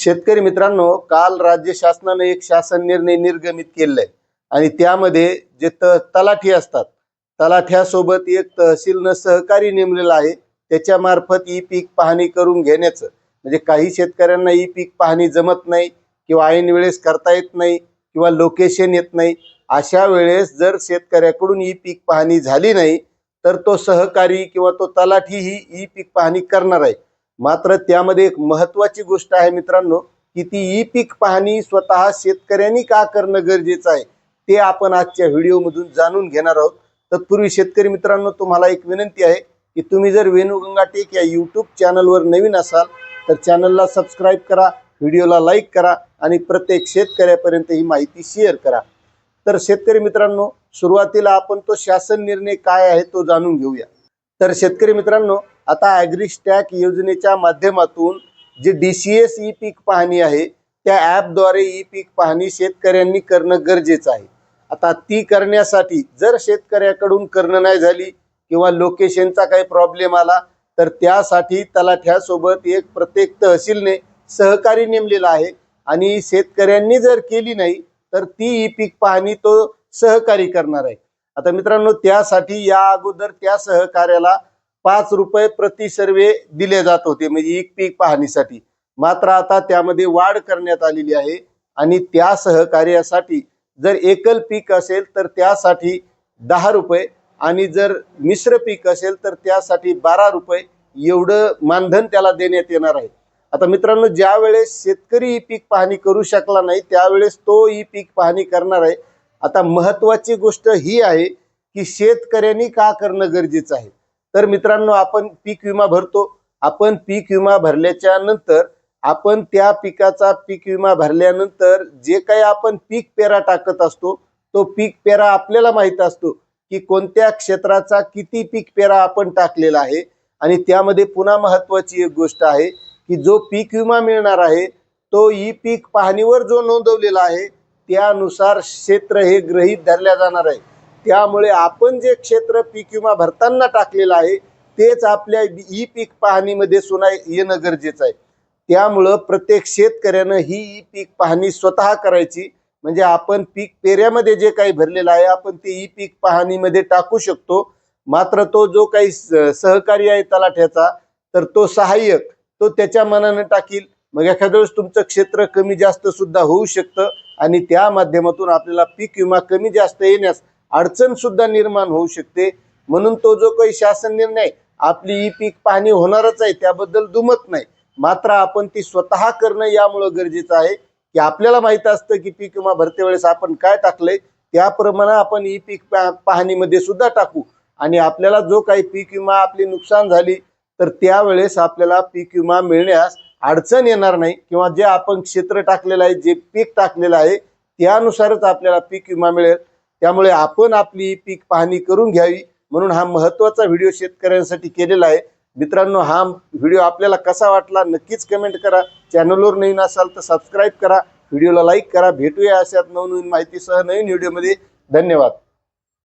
शेतकरी मित्रांनो काल राज्य शासनानं एक शासन निर्णय निर्गमित केलेला आहे आणि त्यामध्ये जे त तलाठी असतात तलाठ्यासोबत एक तहसीलनं सहकारी नेमलेलं आहे. त्याच्या मार्फत ई पीक पाहणी करून घेण्याचं. म्हणजे काही शेतकऱ्यांना ई पीक पाहणी जमत नाही किंवा ऐन वेळेस करता येत नाही किंवा लोकेशन येत नाही. अशा वेळेस जर शेतकऱ्याकडून ई पीक पाहणी झाली नाही तर तो सहकारी किंवा तो तलाठी ही ई पीक पाहणी करणार आहे. मात्र त्यामध्ये एक महत्वाची गोष्ट आहे मित्रांनो की ती ई पीक पाहणी स्वतः शेतकऱ्यांनी का करणं गरजेचं आहे ते आपण आजच्या व्हिडिओमधून जाणून घेणार आहोत. तत्पूर्वी शेतकरी मित्रांनो तुम्हाला एक विनंती आहे की तुम्ही जर वेणुगंगा टेक या यूट्यूब चॅनलवर नवीन असाल तर चॅनलला सबस्क्राईब करा व्हिडिओला लाईक करा आणि प्रत्येक शेतकऱ्यापर्यंत ही माहिती शेअर करा. तर शेतकरी मित्रांनो सुरुवातीला आपण तो शासन निर्णय काय आहे तो जाणून घेऊया. तर शेतकरी मित्रांनो आता ॲग्रिस्टॅक योजनेच्या माध्यमातून जे डी सी एस ई पीक पाहणी आहे त्या ॲपद्वारे ई पीक पाहणी शेतकऱ्यांनी करणं गरजेचं आहे. आता ती करण्यासाठी जर शेतकऱ्याकडून करणं नाही झाली किंवा लोकेशनचा काही प्रॉब्लेम आला तर त्यासाठी तलाठ्यासोबत एक प्रत्येक तहसीलने सहकारी नेमलेला आहे. आणि शेतकऱ्यांनी जर केली नाही तर ती ई पीक पाहणी तो सहकारी करणार आहे. आता मित्रांनो त्यासाठी या अगोदर त्या सहकार्याला पाच रुपये प्रति सर्वे दिले जात होते म्हणजे एक पीक पाहणीसाठी. मात्र आता त्यामध्ये वाढ करण्यात आलेली आहे आणि त्या सहकार्यासाठी जर एकल पीक असेल तर त्यासाठी दहा रुपये आणि जर मिश्र पीक असेल तर त्यासाठी बारा रुपये एवढं मानधन त्याला देण्यात येणार आहे. आता मित्रांनो ज्या वेळेस शेतकरी ई पीक पाहणी करू शकला नाही त्यावेळेस तो ई पीक पाहणी करणार आहे. आता महत्वाची गोष्ट ही आहे की शेतकऱ्यांनी का करणं गरजेचं आहे? तर मित्रांनो आपण पीक विमा भरतो. आपण पीक विमा भरल्याच्या नंतर आपण त्या पिकाचा पीक विमा भरल्यानंतर जे काही आपण पीक पेरा टाकत असतो तो पीक पेरा आपल्याला माहीत असतो की कोणत्या क्षेत्राचा किती पीक पेरा आपण टाकलेला आहे. आणि त्यामध्ये पुन्हा महत्वाची एक गोष्ट आहे की जो पीक विमा मिळणार आहे तो ई पीक पाहणीवर जो नोंदवलेला आहे त्यानुसार क्षेत्र हे ग्रहीत धरल्या जाणार आहे. त्यामुळे आपण जे क्षेत्र पीक विमा भरताना टाकलेलं आहे तेच आपल्या ई पीक पाहणीमध्ये सुना येणं गरजेचं आहे. त्यामुळं प्रत्येक शेतकऱ्यानं ही ई पीक पाहणी स्वतः करायची. म्हणजे आपण पीक पेऱ्यामध्ये जे काही भरलेलं आहे आपण ते ई पीक पाहणीमध्ये टाकू शकतो. मात्र तो जो काही सहकारी आहे तलाठ्याचा तर तो सहाय्यक तो त्याच्या मनानं टाकील. मग एखाद्या वेळेस तुमचं क्षेत्र कमी जास्त सुद्धा होऊ शकतं. आणि त्या माध्यमातून आपल्याला पीक विमा कमी जास्त येण्यास अडचण सुद्धा निर्माण होऊ शकते. म्हणून तो जो काही शासन निर्णय आपली ई पीक पाहणी होणारच आहे त्याबद्दल दुमत नाही. मात्र आपण ती स्वतः करणं यामुळं गरजेचं आहे की आपल्याला माहीत असतं की पीक विमा भरते वेळेस आपण काय टाकलंय त्याप्रमाणे आपण ई पीक पा- पाहणीमध्ये सुद्धा टाकू. आणि आपल्याला जो काही पीक विमा आपली नुकसान झाली तर त्यावेळेस आपल्याला पीक विमा मिळण्यास अडचण येणार नाही किंवा जे आपण क्षेत्र टाकलेलं आहे जे पीक टाकलेलं आहे त्यानुसारच आपल्याला पीक विमा मिळेल. त्यामुळे आपण आपली पीक पाहणी करून घ्यावी म्हणून हा महत्त्वाचा व्हिडिओ शेतकऱ्यांसाठी केलेला आहे. मित्रांनो हा व्हिडिओ आपल्याला कसा वाटला नक्कीच कमेंट करा. चॅनलवर नवीन असाल तर सबस्क्राईब करा. व्हिडिओला लाईक करा. भेटूया अशात नवनवीन माहितीसह नवीन व्हिडिओमध्ये. धन्यवाद.